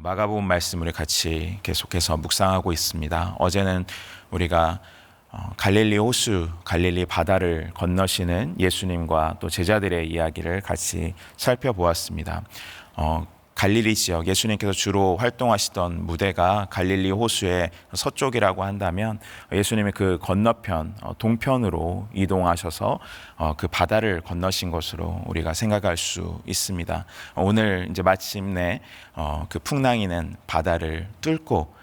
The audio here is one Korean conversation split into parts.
마가복음 말씀을 같이 계속해서 묵상하고 있습니다. 어제는 우리가 어, 갈릴리 호수, 갈릴리 바다를 건너시는 예수님과 또 제자들의 이야기를 같이 살펴보았습니다. 어, 갈릴리 지역 예수님께서 주로 활동하시던 무대가 갈릴리 호수의 서쪽이라고 한다면 예수님이 그 건너편 어, 동편으로 이동하셔서 어, 그 바다를 건너신 것으로 우리가 생각할 수 있습니다. 오늘 이제 마침내 어, 그 풍랑이는 바다를 뚫고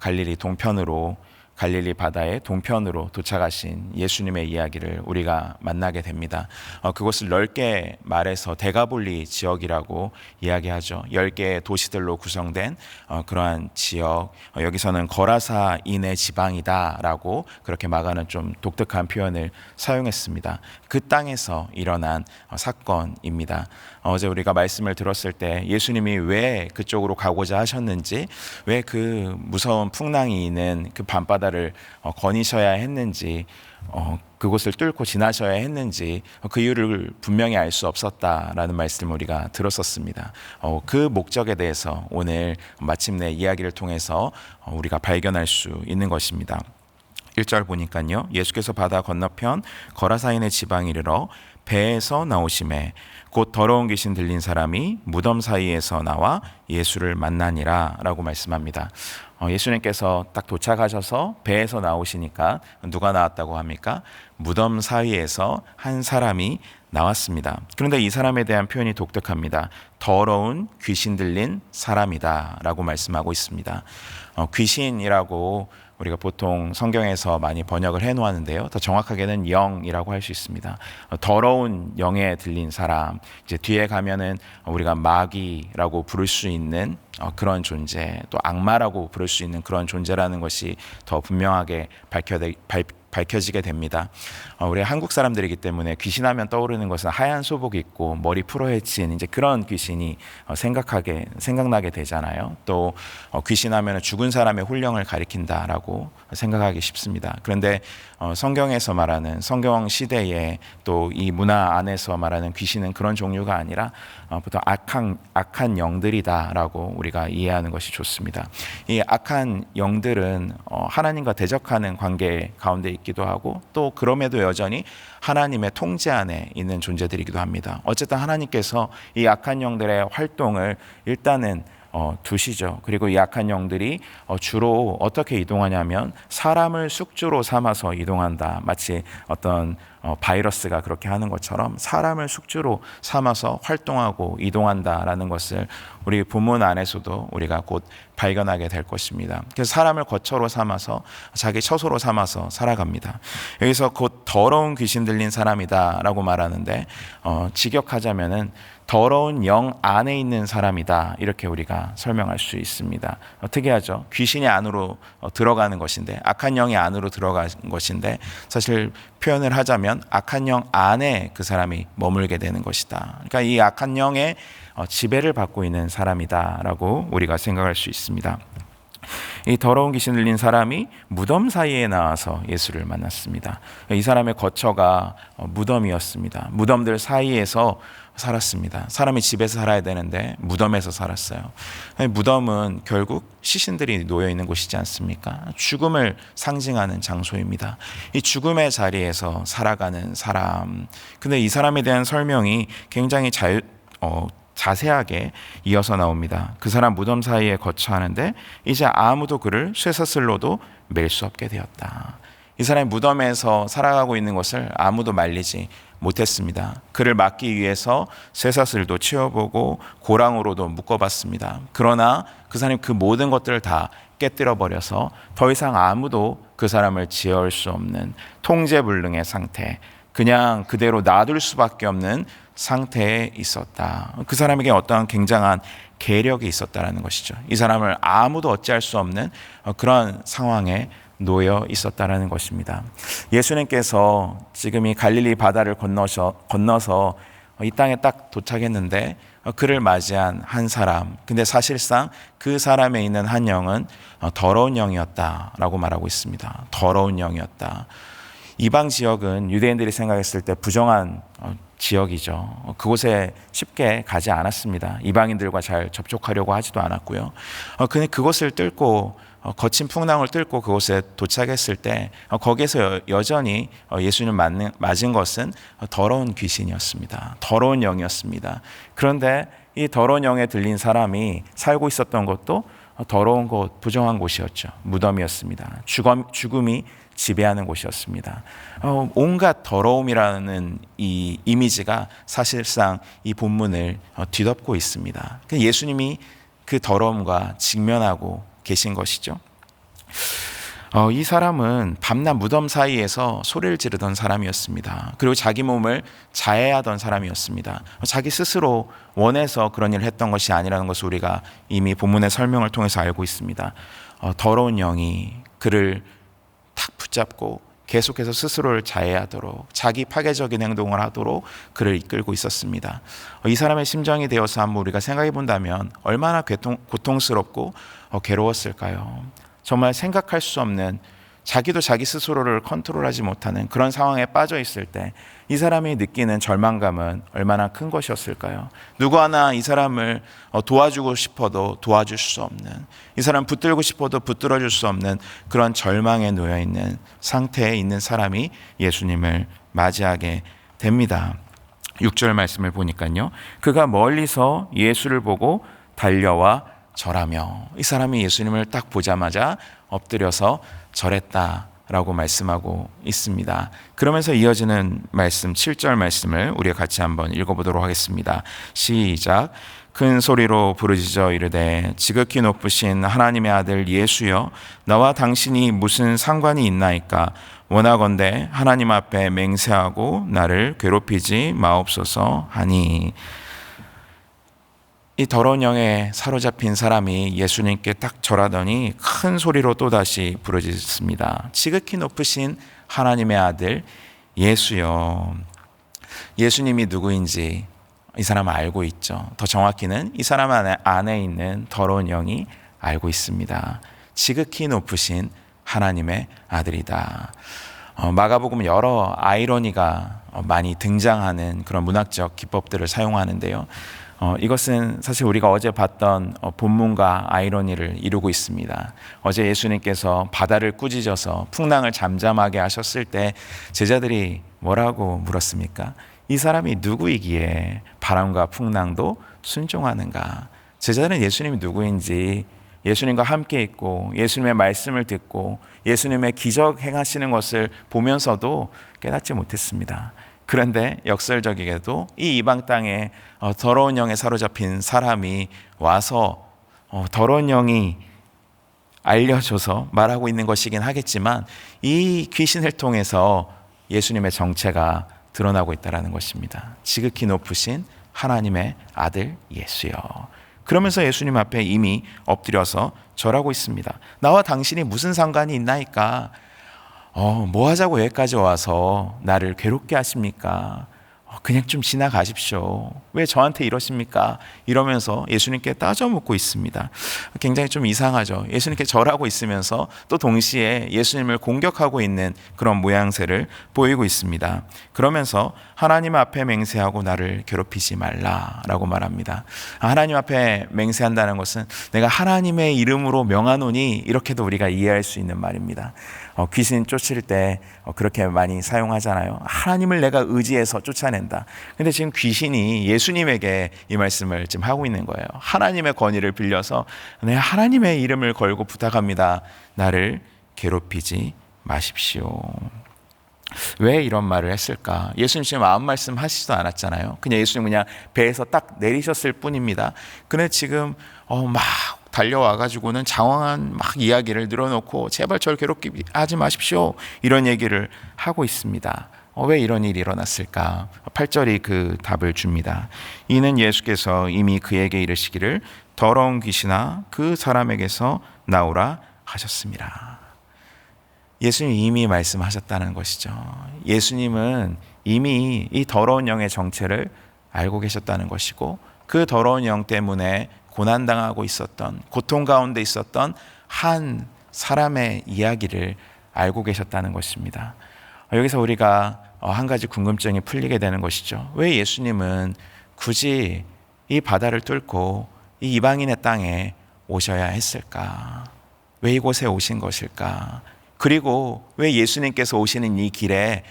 갈릴리 동편으로 갈릴리 바다의 동편으로 도착하신 예수님의 이야기를 우리가 만나게 됩니다. 어, 그곳을 넓게 말해서 대가볼리 지역이라고 이야기하죠. 10개의 도시들로 구성된 어, 그러한 지역. 어, 여기서는 거라사 인의 지방이다라고 그렇게 막아는 좀 독특한 표현을 사용했습니다. 그 땅에서 일어난 어, 사건입니다. 어제 우리가 말씀을 들었을 때 예수님이 왜 그쪽으로 가고자 하셨는지, 왜 그 무서운 풍랑이 있는 그 밤바다 를 어, 거니셔야 했는지, 어, 그곳을 뚫고 지나셔야 했는지 그 이유를 분명히 알 수 없었다라는 말씀을 우리가 들었었습니다. 어, 그 목적에 대해서 오늘 마침내 이야기를 통해서 어, 우리가 발견할 수 있는 것입니다. 1절 보니까요. 예수께서 바다 건너편 거라사인의 지방에 이르러 배에서 나오심에 곧 더러운 귀신 들린 사람이 무덤 사이에서 나와 예수를 만나니라라고 말씀합니다. 어, 예수님께서 딱 도착하셔서 배에서 나오시니까 누가 나왔다고 합니까? 무덤 사이에서 한 사람이 나왔습니다. 그런데 이 사람에 대한 표현이 독특합니다. 더러운 귀신 들린 사람이다 라고 말씀하고 있습니다. 어, 귀신이라고 우리가 보통 성경에서 많이 번역을 해 놓았는데요. 더 정확하게는 영이라고 할 수 있습니다. 어, 더러운 영에 들린 사람. 이제 뒤에 가면은 우리가 마귀라고 부를 수 있는 어, 그런 존재, 또 악마라고 부를 수 있는 그런 존재라는 것이 더 분명하게 밝혀 밝혀지게 됩니다. 어, 우리 한국 사람들이기 때문에 귀신하면 떠오르는 것은 하얀 소복 입고 머리 풀어헤친 이제 그런 귀신이 어, 생각하게 생각나게 되잖아요. 또 어, 귀신하면 죽은 사람의 훈령을 가리킨다라고 생각하기 쉽습니다. 그런데 어, 성경에서 말하는 성경 시대에 또 이 문화 안에서 말하는 귀신은 그런 종류가 아니라 어, 보통 악한 악한 영들이다라고 우리가 이해하는 것이 좋습니다. 이 악한 영들은 어, 하나님과 대적하는 관계 가운데 있기도 하고 또 그럼에도 여전히 하나님의 통제 안에 있는 존재들이기도 합니다. 어쨌든 하나님께서 이 악한 영들의 활동을 일단은 어, 두시죠. 그리고 이 약한 영들이 어, 주로 어떻게 이동하냐면 사람을 숙주로 삼아서 이동한다. 마치 어떤 어, 바이러스가 그렇게 하는 것처럼 사람을 숙주로 삼아서 활동하고 이동한다라는 것을 우리 본문 안에서도 우리가 곧 발견하게 될 것입니다. 그래서 사람을 거처로 삼아서 자기 처소로 삼아서 살아갑니다. 여기서 곧 더러운 귀신 들린 사람이다라고 말하는데 어, 직역하자면은 더러운 영 안에 있는 사람이다. 이렇게 우리가 설명할 수 있습니다. 어, 특이하죠. 귀신이 안으로 어, 들어가는 것인데, 악한 영이 안으로 들어간 것인데, 사실 표현을 하자면 악한 영 안에 그 사람이 머물게 되는 것이다. 그러니까 이 악한 영의 어, 지배를 받고 있는 사람이다라고 우리가 생각할 수 있습니다. 이 더러운 귀신 들린 사람이 무덤 사이에 나와서 예수를 만났습니다. 이 사람의 거처가 무덤이었습니다. 무덤들 사이에서 살았습니다. 사람이 집에서 살아야 되는데 무덤에서 살았어요. 무덤은 결국 시신들이 놓여 있는 곳이지 않습니까? 죽음을 상징하는 장소입니다. 이 죽음의 자리에서 살아가는 사람. 근데 이 사람에 대한 설명이 굉장히 자유, 어, 자세하게 이어서 나옵니다. 그 사람 무덤 사이에 거처하는데 이제 아무도 그를 쇠사슬로도 맬 수 없게 되었다. 이 사람이 무덤에서 살아가고 있는 것을 아무도 말리지 못했습니다. 그를 막기 위해서 쇠사슬도 치워보고 고랑으로도 묶어봤습니다. 그러나 그 사람이 그 모든 것들을 다 깨뜨려 버려서 더 이상 아무도 그 사람을 지어올 수 없는 통제불능의 상태, 그냥 그대로 놔둘 수밖에 없는 상태에 있었다. 그 사람에게 어떠한 굉장한 계력이 있었다라는 것이죠. 이 사람을 아무도 어찌할 수 없는 그런 상황에 놓여 있었다라는 것입니다. 예수님께서 지금 이 갈릴리 바다를 건너서 건너서 이 땅에 딱 도착했는데 그를 맞이한 한 사람. 근데 사실상 그 사람에 있는 한 영은 더러운 영이었다라고 말하고 있습니다. 더러운 영이었다. 이방 지역은 유대인들이 생각했을 때 부정한 지역이죠. 그곳에 쉽게 가지 않았습니다. 이방인들과 잘 접촉하려고 하지도 않았고요. 어, 근데 그곳을 뚫고 어, 거친 풍랑을 뚫고 그곳에 도착했을 때 어, 거기에서 여전히 예수님 맞는, 맞은 것은 더러운 귀신이었습니다. 더러운 영이었습니다. 그런데 이 더러운 영에 들린 사람이 살고 있었던 곳도 더러운 곳, 부정한 곳이었죠. 무덤이었습니다. 죽음, 죽음이 지배하는 곳이었습니다. 어, 온갖 더러움이라는 이 이미지가 사실상 이 본문을 어, 뒤덮고 있습니다. 그 예수님이 그 더러움과 직면하고 계신 것이죠. 어, 이 사람은 밤낮 무덤 사이에서 소리를 지르던 사람이었습니다. 그리고 자기 몸을 자해하던 사람이었습니다. 자기 스스로 원해서 그런 일을 했던 것이 아니라는 것을 우리가 이미 본문의 설명을 통해서 알고 있습니다. 어, 더러운 영이 그를 탁 붙잡고 계속해서 스스로를 자해하도록 자기 파괴적인 행동을 하도록 그를 이끌고 있었습니다. 이 사람의 심정이 되어서 한번 우리가 생각해 본다면 얼마나 고통, 고통스럽고 어, 괴로웠을까요? 정말 생각할 수 없는 자기도 자기 스스로를 컨트롤하지 못하는 그런 상황에 빠져 있을 때 이 사람이 느끼는 절망감은 얼마나 큰 것이었을까요? 누구 하나 이 사람을 어, 도와주고 싶어도 도와줄 수 없는 이 사람 붙들고 싶어도 붙들어 줄 수 없는 그런 절망에 놓여 있는 상태에 있는 사람이 예수님을 맞이하게 됩니다. 6절 말씀을 보니까요. 그가 멀리서 예수를 보고 달려와 절하며 이 사람이 예수님을 딱 보자마자 엎드려서 절했다라고 말씀하고 있습니다. 그러면서 이어지는 말씀 7절 말씀을 우리가 같이 한번 읽어보도록 하겠습니다. 시작. 큰 소리로 부르짖어 이르되 지극히 높으신 하나님의 아들 예수여 나와 당신이 무슨 상관이 있나이까 원하건대 하나님 앞에 맹세하고 나를 괴롭히지 마옵소서 하니 이 더러운 영에 사로잡힌 사람이 예수님께 딱 절하더니 큰 소리로 또다시 부르짖습니다. 지극히 높으신 하나님의 아들 예수여. 예수님이 누구인지 이 사람은 알고 있죠. 더 정확히는 이 사람 안에, 안에 있는 더러운 영이 알고 있습니다. 지극히 높으신 하나님의 아들이다. 어, 마가복음 여러 아이러니가 많이 등장하는 그런 문학적 기법들을 사용하는데요. 어, 이것은 사실 우리가 어제 봤던 어, 본문과 아이러니를 이루고 있습니다. 어제 예수님께서 바다를 꾸짖어서 풍랑을 잠잠하게 하셨을 때 제자들이 뭐라고 물었습니까? 이 사람이 누구이기에 바람과 풍랑도 순종하는가? 제자들은 예수님이 누구인지 예수님과 함께 있고 예수님의 말씀을 듣고 예수님의 기적 행하시는 것을 보면서도 깨닫지 못했습니다. 그런데 역설적이게도 이 이방 땅에 어, 더러운 영에 사로잡힌 사람이 와서 어, 더러운 영이 알려줘서 말하고 있는 것이긴 하겠지만 이 귀신을 통해서 예수님의 정체가 드러나고 있다는 것입니다. 지극히 높으신 하나님의 아들 예수여. 그러면서 예수님 앞에 이미 엎드려서 절하고 있습니다. 나와 당신이 무슨 상관이 있나이까? 어, 뭐 하자고 여기까지 와서 나를 괴롭게 하십니까? 어, 그냥 좀 지나가십시오. 왜 저한테 이러십니까? 이러면서 예수님께 따져 묻고 있습니다. 굉장히 좀 이상하죠. 예수님께 절하고 있으면서 또 동시에 예수님을 공격하고 있는 그런 모양새를 보이고 있습니다. 그러면서 하나님 앞에 맹세하고 나를 괴롭히지 말라라고 말합니다. 하나님 앞에 맹세한다는 것은 내가 하나님의 이름으로 명하노니 이렇게도 우리가 이해할 수 있는 말입니다. 어, 귀신 쫓을 때 어, 그렇게 많이 사용하잖아요. 하나님을 내가 의지해서 쫓아낸다. 근데 지금 귀신이 예수님에게 이 말씀을 지금 하고 있는 거예요. 하나님의 권위를 빌려서 내 하나님의 이름을 걸고 부탁합니다. 나를 괴롭히지 마십시오. 왜 이런 말을 했을까? 예수님 지금 아무 말씀 하시지도 않았잖아요. 그냥 예수님 그냥 배에서 딱 내리셨을 뿐입니다. 근데 지금 어, 막 달려와 가지고는 장황한 막 이야기를 늘어놓고 제발 저를 괴롭게 하지 마십시오. 이런 얘기를 하고 있습니다. 어, 왜 이런 일이 일어났을까? 8절이 그 답을 줍니다. 이는 예수께서 이미 그에게 이르시기를 더러운 귀신아 그 사람에게서 나오라 하셨습니다. 예수님 이미 말씀하셨다는 것이죠. 예수님은 이미 이 더러운 영의 정체를 알고 계셨다는 것이고 그 더러운 영 때문에 고난당하고 있었던 고통 가운데 있었던 한 사람의 이야기를 알고 계셨다는 것입니다. 여기서 우리가 어, 한 가지 궁금증이 풀리게 되는 것이죠. 왜 예수님은 굳이 이 바다를 뚫고 이 이방인의 땅에 오셔야 했을까? 왜 이곳에 오신 것일까? 그리고 왜 예수님께서 오시는 이 길에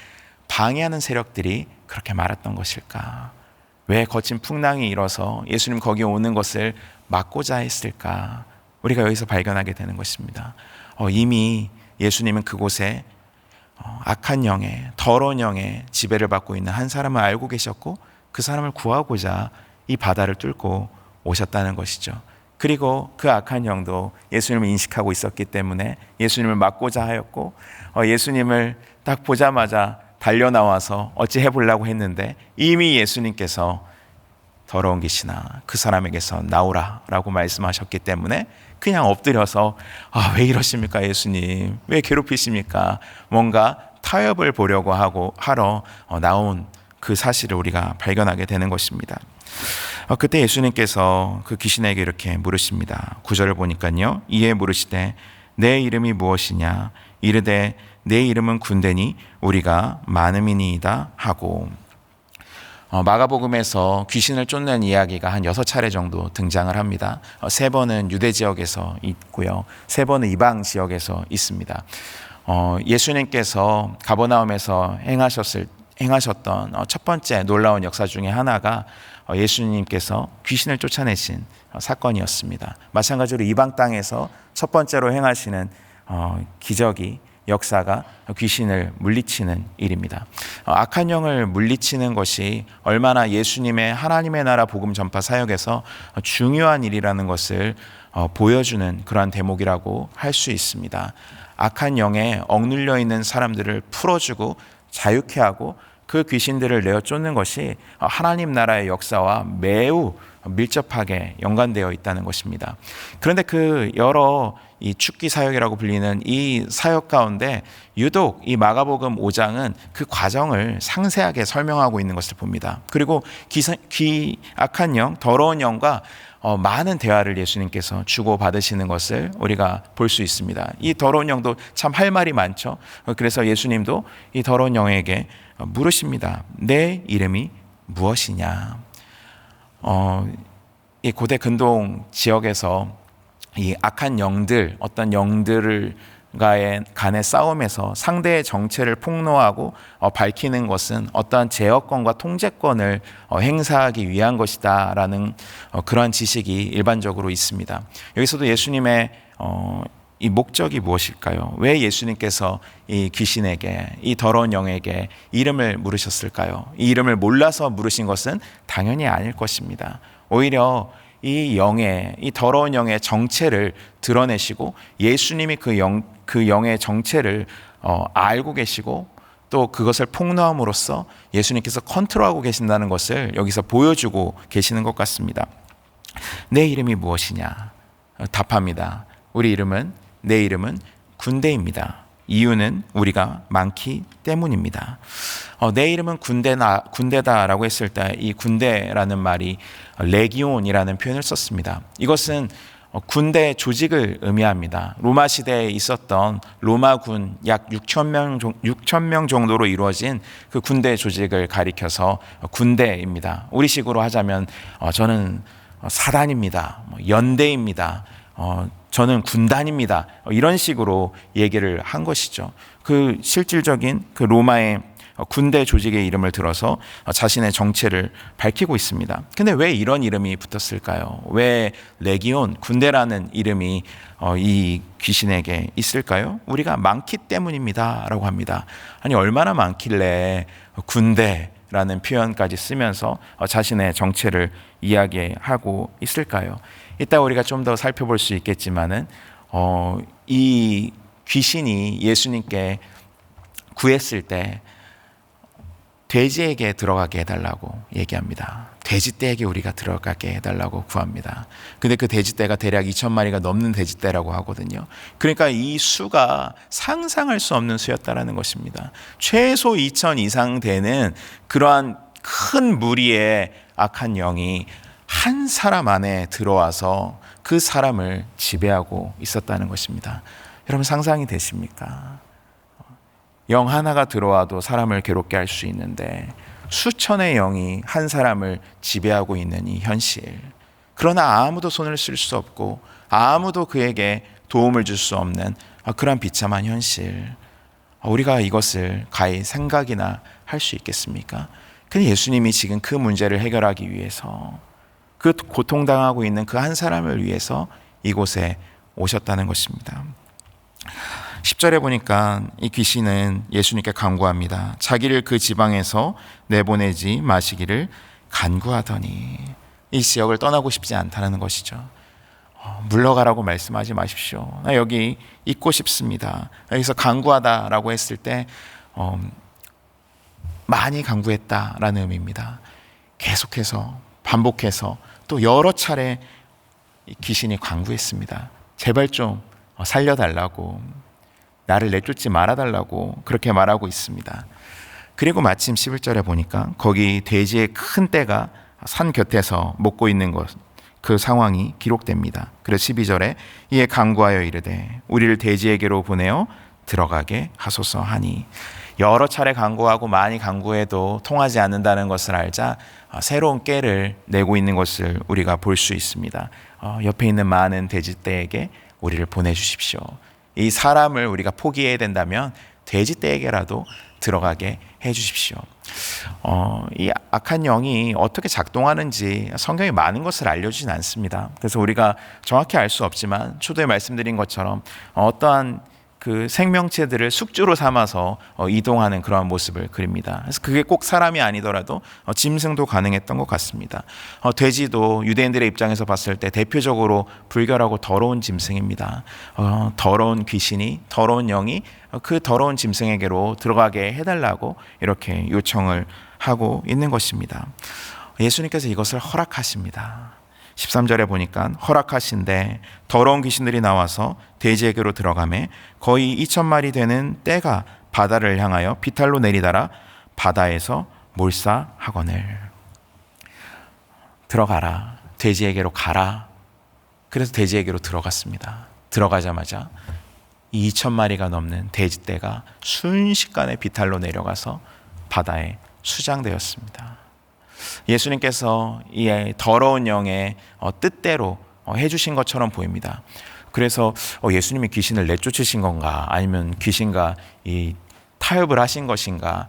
방해하는 세력들이 그렇게 많았던 것일까? 왜 거친 풍랑이 일어서 예수님 거기 오는 것을 막고자 했을까? 우리가 여기서 발견하게 되는 것입니다. 어, 이미 예수님은 그곳에 어, 악한 영에 더러운 영에 지배를 받고 있는 한 사람을 알고 계셨고 그 사람을 구하고자 이 바다를 뚫고 오셨다는 것이죠. 그리고 그 악한 영도 예수님을 인식하고 있었기 때문에 예수님을 막고자 하였고 어, 예수님을 딱 보자마자 달려 나와서 어찌 해보려고 했는데 이미 예수님께서 더러운 귀신아 그 사람에게서 나오라 라고 말씀하셨기 때문에 그냥 엎드려서 아, 왜 이러십니까 예수님 왜 괴롭히십니까 뭔가 타협을 보려고 하고 하러 어, 나온 그 사실을 우리가 발견하게 되는 것입니다. 어, 그때 예수님께서 그 귀신에게 이렇게 물으십니다. 구절을 보니까요. 이에 물으시되 내 이름이 무엇이냐 이르되 내 이름은 군대니 우리가 많음이니이다 하고 어, 마가복음에서 귀신을 쫓는 이야기가 한 여섯 차례 정도 등장을 합니다. 어, 세 번은 유대 지역에서 있고요. 세 번은 이방 지역에서 있습니다. 어, 예수님께서 가버나움에서 행하셨을 행하셨던 어, 첫 번째 놀라운 역사 중에 하나가 어, 예수님께서 귀신을 쫓아내신 어, 사건이었습니다. 마찬가지로 이방 땅에서 첫 번째로 행하시는 어, 기적이 역사가 귀신을 물리치는 일입니다. 어, 악한 영을 물리치는 것이 얼마나 예수님의 하나님의 나라 복음 전파 사역에서 중요한 일이라는 것을 어, 보여주는 그러한 대목이라고 할 수 있습니다. 악한 영에 억눌려 있는 사람들을 풀어주고 자유케 하고 그 귀신들을 내어 쫓는 것이 하나님 나라의 역사와 매우 밀접하게 연관되어 있다는 것입니다. 그런데 그 여러 이 축기 사역이라고 불리는 이 사역 가운데 유독 이 마가복음 5장은 그 과정을 상세하게 설명하고 있는 것을 봅니다. 그리고 기사, 귀 악한 영, 더러운 영과 어, 많은 대화를 예수님께서 주고 받으시는 것을 우리가 볼 수 있습니다. 이 더러운 영도 참 할 말이 많죠. 어, 그래서 예수님도 이 더러운 영에게 물으십니다. 내 이름이 무엇이냐? 어, 이 고대 근동 지역에서 이 악한 영들, 어떤 영들을 간의 싸움에서 상대의 정체를 폭로하고 어, 밝히는 것은 어떠한 제어권과 통제권을 어, 행사하기 위한 것이다라는 어, 그러한 지식이 일반적으로 있습니다. 여기서도 예수님의 어, 이 목적이 무엇일까요? 왜 예수님께서 이 귀신에게 이 더러운 영에게 이름을 물으셨을까요? 이 이름을 몰라서 물으신 것은 당연히 아닐 것입니다. 오히려 이 영의 이 더러운 영의 정체를 드러내시고 예수님이 그 영 그 영의 정체를 어, 알고 계시고 또 그것을 폭로함으로써 예수님께서 컨트롤하고 계신다는 것을 여기서 보여주고 계시는 것 같습니다. 내 이름이 무엇이냐? 어, 답합니다. 우리 이름은 내 이름은 군대입니다. 이유는 우리가 많기 때문입니다. 어, 내 이름은 군대나 군대다라고 했을 때 이 군대라는 말이 레기온이라는 표현을 썼습니다. 이것은 어, 군대 조직을 의미합니다. 로마 시대에 있었던 로마군 약 6천 명 6천 명 정도로 이루어진 그 군대 조직을 가리켜서 군대입니다. 우리식으로 하자면 어, 저는 사단입니다. 뭐 연대입니다. 어, 저는 군단입니다. 이런 식으로 얘기를 한 것이죠. 그 실질적인 그 로마의 군대 조직의 이름을 들어서 자신의 정체를 밝히고 있습니다. 근데 왜 이런 이름이 붙었을까요? 왜 레기온 군대라는 이름이 어, 이 귀신에게 있을까요? 우리가 많기 때문입니다 라고 합니다. 아니 얼마나 많길래 군대 라는 표현까지 쓰면서 어, 자신의 정체를 이야기하고 있을까요? 이따 우리가 좀 더 살펴볼 수 있겠지만은 어, 이 귀신이 예수님께 구했을 때 돼지에게 들어가게 해달라고 얘기합니다. 돼지떼에게 우리가 들어가게 해달라고 구합니다. 근데 그 돼지떼가 대략 2천 마리가 넘는 돼지떼라고 하거든요. 그러니까 이 수가 상상할 수 없는 수였다라는 것입니다. 최소 2천 이상 되는 그러한 큰 무리의 악한 영이 한 사람 안에 들어와서 그 사람을 지배하고 있었다는 것입니다. 여러분 상상이 되십니까? 영 하나가 들어와도 사람을 괴롭게 할 수 있는데 수천의 영이 한 사람을 지배하고 있는 이 현실. 그러나 아무도 손을 쓸 수 없고 아무도 그에게 도움을 줄 수 없는 그러한 비참한 현실. 우리가 이것을 가히 생각이나 할 수 있겠습니까? 근데 예수님이 지금 그 문제를 해결하기 위해서 그 고통당하고 있는 그 한 사람을 위해서 이곳에 오셨다는 것입니다. 10절에 보니까 이 귀신은 예수님께 간구합니다. 자기를 그 지방에서 내보내지 마시기를 간구하더니 이 지역을 떠나고 싶지 않다는 것이죠. 어, 물러가라고 말씀하지 마십시오. 나 여기 있고 싶습니다. 여기서 간구하다라고 했을 때 어, 많이 간구했다라는 의미입니다. 계속해서 반복해서 또 여러 차례 귀신이 간구했습니다. 제발 좀 살려달라고 나를 내쫓지 말아달라고 그렇게 말하고 있습니다. 그리고 마침 11절에 보니까 거기 돼지의 큰 떼가 산 곁에서 먹고 있는 것, 그 상황이 기록됩니다. 그래서 12절에 이에 강구하여 이르되 우리를 돼지에게로 보내어 들어가게 하소서 하니 여러 차례 강구하고 많이 강구해도 통하지 않는다는 것을 알자 어, 새로운 깨를 내고 있는 것을 우리가 볼 수 있습니다. 어, 옆에 있는 많은 돼지떼에게 우리를 보내주십시오. 이 사람을 우리가 포기해야 된다면 돼지떼에게라도 들어가게 해 주십시오. 어, 이 악한 영이 어떻게 작동하는지 성경에 많은 것을 알려주진 않습니다. 그래서 우리가 정확히 알 수 없지만 초도에 말씀드린 것처럼 어떠한 그 생명체들을 숙주로 삼아서 어, 이동하는 그러한 모습을 그립니다. 그래서 그게 꼭 사람이 아니더라도 어, 짐승도 가능했던 것 같습니다. 어, 돼지도 유대인들의 입장에서 봤을 때 대표적으로 불결하고 더러운 짐승입니다. 더러운 귀신이 더러운 영이 그 더러운 짐승에게로 들어가게 해달라고 이렇게 요청을 하고 있는 것입니다. 예수님께서 이것을 허락하십니다. 13절에 보니까 허락하신데 더러운 귀신들이 나와서 돼지에게로 들어가매 거의 2천 마리 되는 떼가 바다를 향하여 비탈로 내리다라. 바다에서 몰사하거늘. 들어가라. 돼지에게로 가라. 그래서 돼지에게로 들어갔습니다. 들어가자마자 2천 마리가 넘는 돼지떼가 순식간에 비탈로 내려가서 바다에 수장되었습니다. 예수님께서 이 더러운 영의 어, 뜻대로 어, 해주신 것처럼 보입니다. 그래서 어, 예수님이 귀신을 내쫓으신 건가 아니면 귀신과 이 타협을 하신 것인가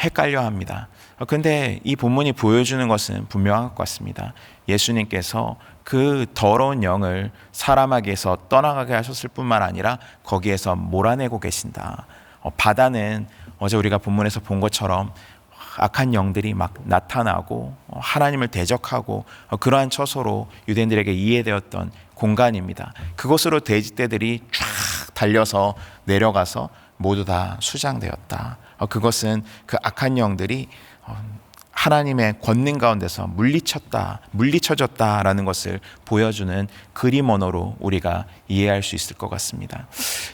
헷갈려 합니다. 근데 이 본문이 보여주는 것은 분명한 것 같습니다. 예수님께서 그 더러운 영을 사람에게서 떠나가게 하셨을 뿐만 아니라 거기에서 몰아내고 계신다. 바다는 어제 우리가 본문에서 본 것처럼 악한 영들이 막 나타나고 어, 하나님을 대적하고 어, 그러한 처소로 유대인들에게 이해되었던 공간입니다. 그곳으로 돼지떼들이 쫙 달려서 내려가서 모두 다 수장되었다. 어, 그것은 그 악한 영들이 하나님의 권능 가운데서 물리쳤다, 물리쳐졌다라는 것을 보여주는 그림 언어로 우리가 이해할 수 있을 것 같습니다.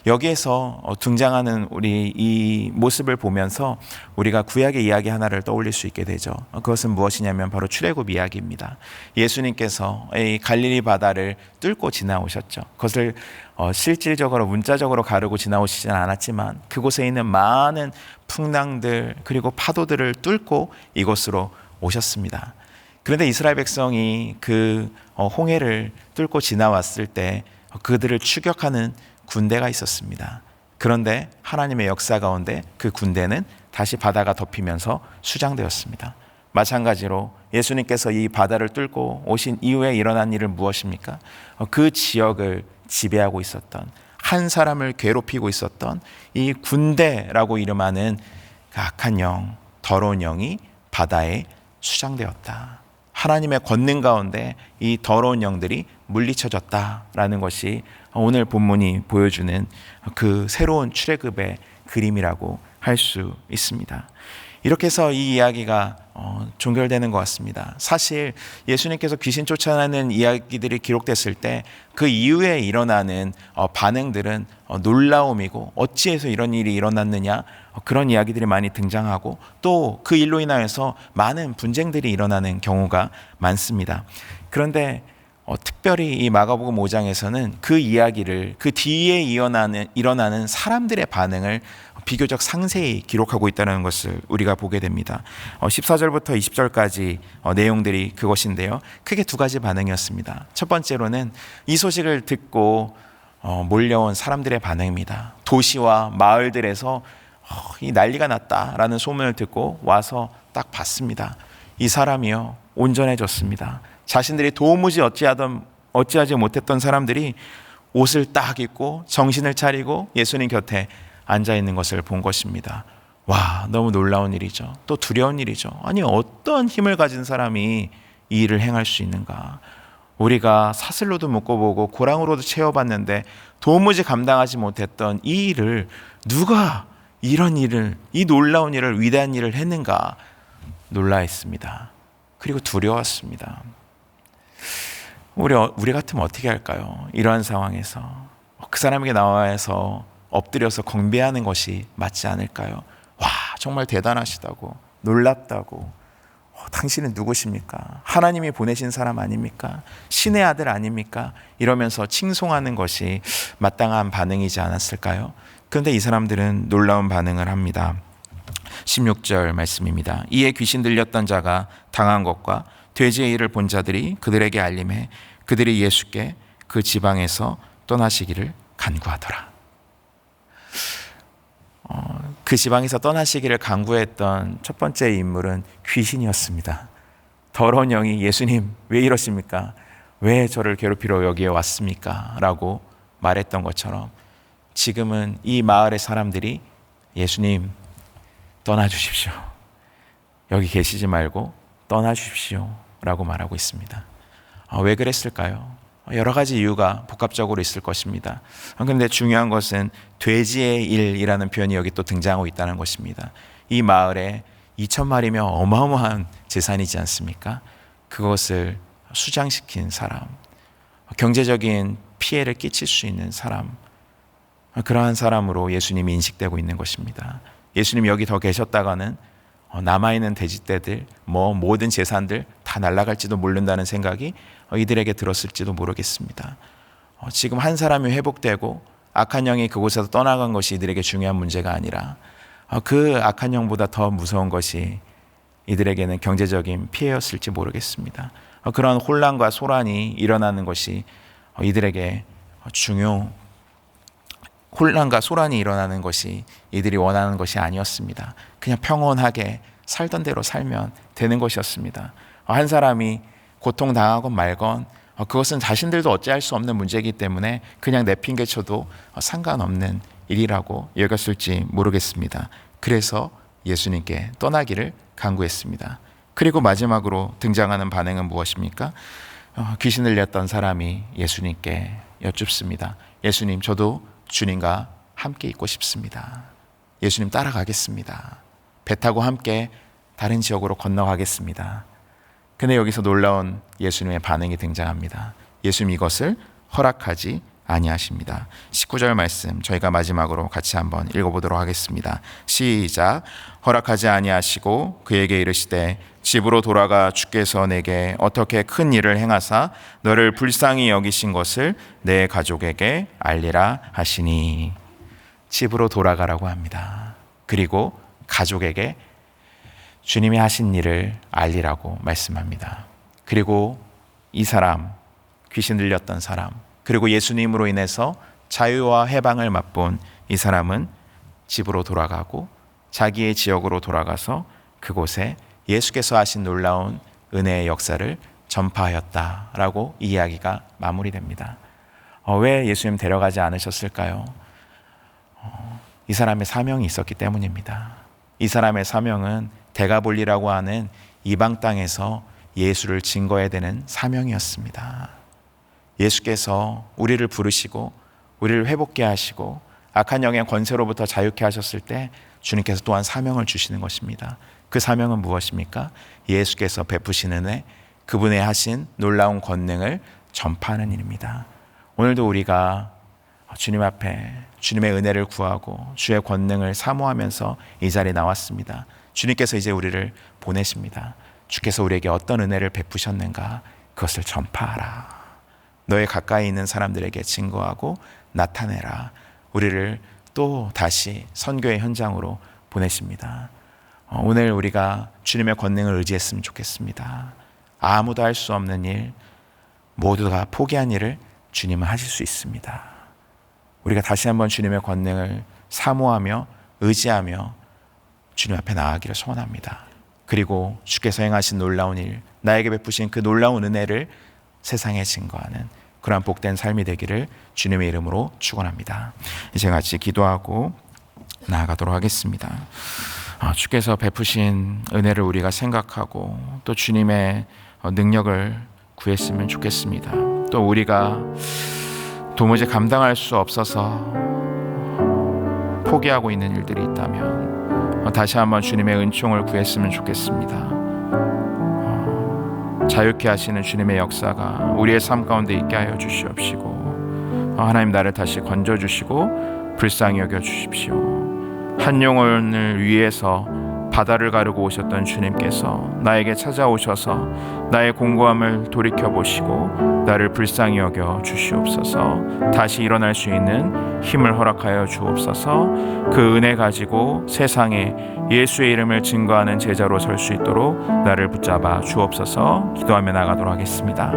여기에서 어, 등장하는 우리 이 모습을 보면서 우리가 구약의 이야기 하나를 떠올릴 수 있게 되죠. 어, 그것은 무엇이냐면 바로 출애굽 이야기입니다. 예수님께서 이 갈릴리 바다를 뚫고 지나오셨죠. 그것을 어, 실질적으로 문자적으로 가르고 지나오시지는 않았지만 그곳에 있는 많은 풍랑들 그리고 파도들을 뚫고 이곳으로 오셨습니다. 그런데 이스라엘 백성이 그 홍해를 뚫고 지나왔을 때 그들을 추격하는 군대가 있었습니다. 그런데 하나님의 역사 가운데 그 군대는 다시 바다가 덮이면서 수장되었습니다. 마찬가지로 예수님께서 이 바다를 뚫고 오신 이후에 일어난 일은 무엇입니까? 그 지역을 지배하고 있었던 한 사람을 괴롭히고 있었던 이 군대라고 이름하는 그 악한 영, 더러운 영이 바다에 수장되었다. 하나님의 권능 가운데 이 더러운 영들이 물리쳐졌다라는 것이 오늘 본문이 보여주는 그 새로운 출애굽의 그림이라고 할 수 있습니다. 이렇게 해서 이 이야기가 어, 종결되는 것 같습니다. 사실 예수님께서 귀신 쫓아내는 이야기들이 기록됐을 때 그 이후에 일어나는 어, 반응들은 어, 놀라움이고 어찌해서 이런 일이 일어났느냐 어, 그런 이야기들이 많이 등장하고 또 그 일로 인하여서 많은 분쟁들이 일어나는 경우가 많습니다. 그런데 어, 특별히 이 마가복음 5장에서는 그 이야기를 그 뒤에 일어나는, 일어나는 사람들의 반응을 비교적 상세히 기록하고 있다는 것을 우리가 보게 됩니다. 14절부터 20절까지 어, 내용들이 그것인데요. 크게 두 가지 반응이었습니다. 첫 번째로는 이 소식을 듣고 어, 몰려온 사람들의 반응입니다. 도시와 마을들에서 이 난리가 났다라는 소문을 듣고 와서 딱 봤습니다. 이 사람이요 온전해졌습니다. 자신들이 도무지 어찌하던 어찌하지 못했던 사람들이 옷을 딱 입고 정신을 차리고 예수님 곁에 앉아 있는 것을 본 것입니다. 와, 너무 놀라운 일이죠. 또 두려운 일이죠. 아니, 어떤 힘을 가진 사람이 이 일을 행할 수 있는가? 우리가 사슬로도 묶어보고 고랑으로도 채워봤는데 도무지 감당하지 못했던 이 일을 누가 이런 일을, 이 놀라운 일을, 위대한 일을 했는가? 놀라했습니다. 그리고 두려웠습니다. 우리, 우리 같으면 어떻게 할까요? 이러한 상황에서. 그 사람에게 나와서 엎드려서 경배하는 것이 맞지 않을까요? 와, 정말 대단하시다고, 놀랍다고. 어, 당신은 누구십니까? 하나님이 보내신 사람 아닙니까? 신의 아들 아닙니까? 이러면서 칭송하는 것이 마땅한 반응이지 않았을까요? 그런데 이 사람들은 놀라운 반응을 합니다. 16절 말씀입니다. 이에 귀신 들렸던 자가 당한 것과 돼지의 일을 본 자들이 그들에게 알림해 그들이 예수께 그 지방에서 떠나시기를 간구하더라. 어, 그 지방에서 떠나시기를 간구했던 첫 번째 인물은 귀신이었습니다. 더러운 영이 예수님 왜 이러십니까? 왜 저를 괴롭히러 여기에 왔습니까? 라고 말했던 것처럼 지금은 이 마을의 사람들이 예수님 떠나 주십시오. 여기 계시지 말고 떠나 주십시오. 라고 말하고 있습니다. 아, 왜 그랬을까요? 여러 가지 이유가 복합적으로 있을 것입니다. 그런데 중요한 것은 돼지의 일이라는 표현이 여기 또 등장하고 있다는 것입니다. 이 마을에 2천 마리면 어마어마한 재산이지 않습니까? 그것을 수장시킨 사람, 경제적인 피해를 끼칠 수 있는 사람, 그러한 사람으로 예수님이 인식되고 있는 것입니다. 예수님 여기 더 계셨다가는 어, 남아있는 돼지떼들, 뭐 모든 재산들 다 날아갈지도 모른다는 생각이 어, 이들에게 들었을지도 모르겠습니다. 어, 지금 한 사람이 회복되고 악한 영이 그곳에서 떠나간 것이 이들에게 중요한 문제가 아니라 그 악한 영보다 더 무서운 것이 이들에게는 경제적인 피해였을지 모르겠습니다. 그런 혼란과 소란이 일어나는 것이 이들에게 중요 혼란과 소란이 일어나는 것이 이들이 원하는 것이 아니었습니다. 그냥 평온하게 살던 대로 살면 되는 것이었습니다. 한 사람이 고통당하건 말건 그것은 자신들도 어찌할 수 없는 문제이기 때문에 그냥 내핑개쳐도 상관없는 일이라고 여겼을지 모르겠습니다. 그래서 예수님께 떠나기를 강구했습니다. 그리고 마지막으로 등장하는 반응은 무엇입니까? 어, 귀신을 냈던 사람이 예수님께 여쭙습니다. 예수님, 저도 주님과 함께 있고 싶습니다. 예수님 따라가겠습니다. 배 타고 함께 다른 지역으로 건너가겠습니다. 근데 여기서 놀라운 예수님의 반응이 등장합니다. 예수님 이것을 허락하지 아니하십니다. 19절 말씀 저희가 마지막으로 같이 한번 읽어보도록 하겠습니다. 시작. 허락하지 아니하시고 그에게 이르시되 집으로 돌아가 주께서 내게 어떻게 큰 일을 행하사 너를 불쌍히 여기신 것을 내 가족에게 알리라 하시니 집으로 돌아가라고 합니다. 그리고 가족에게 주님이 하신 일을 알리라고 말씀합니다. 그리고 이 사람 귀신 들렸던 사람 그리고 예수님으로 인해서 자유와 해방을 맛본 이 사람은 집으로 돌아가고 자기의 지역으로 돌아가서 그곳에 예수께서 하신 놀라운 은혜의 역사를 전파하였다라고 이야기가 마무리됩니다. 어, 왜 예수님 데려가지 않으셨을까요? 어, 이 사람의 사명이 있었기 때문입니다. 이 사람의 사명은 대가볼리라고 하는 이방 땅에서 예수를 증거해야 되는 사명이었습니다. 예수께서 우리를 부르시고 우리를 회복케 하시고 악한 영의 권세로부터 자유케 하셨을 때 주님께서 또한 사명을 주시는 것입니다. 그 사명은 무엇입니까? 예수께서 베푸시는 애, 그분의 하신 놀라운 권능을 전파하는 일입니다. 오늘도 우리가 주님 앞에 주님의 은혜를 구하고 주의 권능을 사모하면서 이 자리에 나왔습니다. 주님께서 이제 우리를 보내십니다. 주께서 우리에게 어떤 은혜를 베푸셨는가 그것을 전파하라. 너의 가까이 있는 사람들에게 증거하고 나타내라. 우리를 또 다시 선교의 현장으로 보내십니다. 어, 오늘 우리가 주님의 권능을 의지했으면 좋겠습니다. 아무도 할 수 없는 일, 모두가 포기한 일을 주님은 하실 수 있습니다. 우리가 다시 한번 주님의 권능을 사모하며 의지하며 주님 앞에 나아가기를 소원합니다. 그리고 주께서 행하신 놀라운 일, 나에게 베푸신 그 놀라운 은혜를 세상에 증거하는 그러한 복된 삶이 되기를 주님의 이름으로 축원합니다. 이제 같이 기도하고 나아가도록 하겠습니다. 아, 주께서 베푸신 은혜를 우리가 생각하고 또 주님의 어, 능력을 구했으면 좋겠습니다. 또 우리가 도무지 감당할 수 없어서 포기하고 있는 일들이 있다면 어, 다시 한번 주님의 은총을 구했으면 좋겠습니다. 어, 자유케 하시는 주님의 역사가 우리의 삶 가운데 있게 하여 주시옵시고 어, 하나님 나를 다시 건져 주시고 불쌍히 여겨 주십시오. 한 영혼을 위해서 바다를 가르고 오셨던 주님께서 나에게 찾아오셔서 나의 공고함을 돌이켜 보시고 나를 불쌍히 여겨 주시옵소서. 다시 일어날 수 있는 힘을 허락하여 주옵소서. 그 은혜 가지고 세상에 예수의 이름을 증거하는 제자로 설 수 있도록 나를 붙잡아 주옵소서. 기도하며 나가도록 하겠습니다.